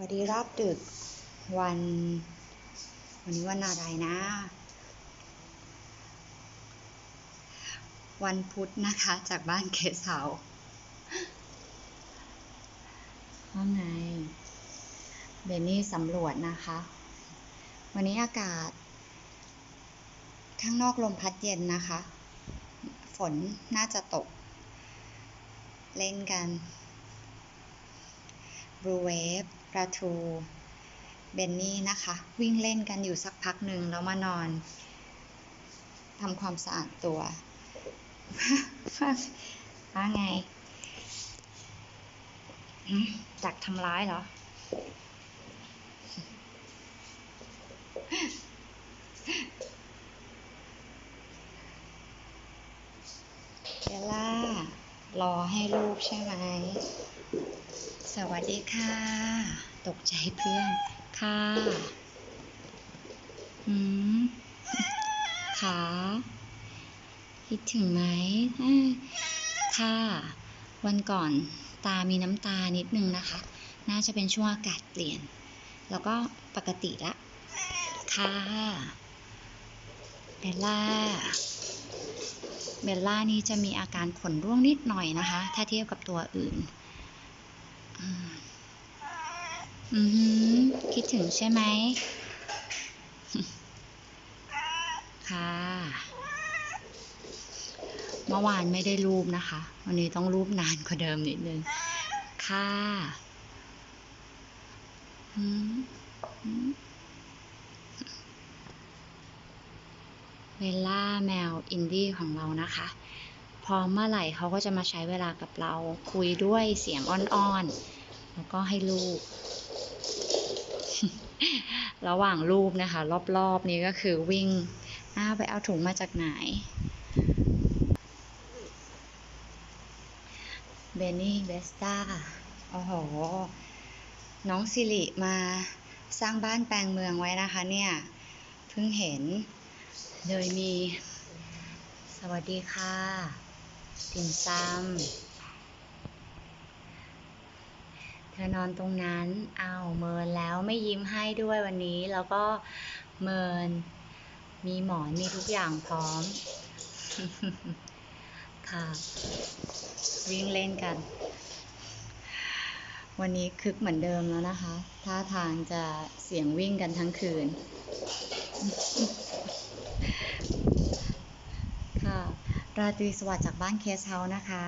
วัสดีรอบดึกวัน วันนี้วันอะไรนะ วันพุธนะคะจากบ้านเกสเฮาว่าไงเบนนี่สำรวจนะคะ วันนี้อากาศ ข้างนอกลมพัดเย็นนะคะ ฝนน่าจะตก เล่นกันบลูเวฟ ปลาทูเบนนี่นะคะ วิ่งเล่นกันอยู่สักพักหนึ่งแล้วมานอนทำความสะอาดตัวว่าไงหึดักทำร้ายเหรอ เบลล่ารอให้ลูกใช่ไหม สวัสดีค่ะ ตกใจเพื่อน ค่ะ อืมขาคิดถึงไหมค่ะ วันก่อนตามีน้ำตานิดนึงนะคะ น่าจะเป็นช่วงอากาศเปลี่ยน แล้วก็ปกติละ ค่ะ เบลล่า เบลล่านี่จะมีอาการขนร่วงนิดหน่อยนะคะ ถ้าเทียบกับตัวอื่น อืมอือหือคิดถึงใช่ไหม ค่ะ เมื่อวานไม่ได้รูปนะคะ วันนี้ต้องรูปนานกว่าเดิมนิดนึง ค่ะอืมอืมเวลล่าแมวอินดี้ของเรานะคะ พอเมื่อไหร่เขาก็จะมาใช้เวลากับเราคุยด้วยเสียงอ่อนๆ แล้วก็ให้รูประหว่างรูปนะคะ รอบๆนี้ก็คือวิ่งอ้าไปเอาถุงมาจากไหน เบนนี่เบสตาโอ้โห น้องสิริมาสร้างบ้านแปลงเมืองไว้นะคะเนี่ย เพิ่งเห็น โดยมี สวัสดีค่ะ ติ่มซำเธอนอนตรงนั้นเอาเมินแล้วไม่ยิ้มให้ด้วยวันนี้ แล้วก็เมิน มีหมอนมีทุกอย่างพร้อม ค่ะ วิ่งเล่นกัน วันนี้คึกเหมือนเดิมแล้วนะคะ ท่าทางจะเสียงวิ่งกันทั้งคืน ค่ะ ราตรีสวัสดิ์จากบ้านเคสเฮาส์นะคะ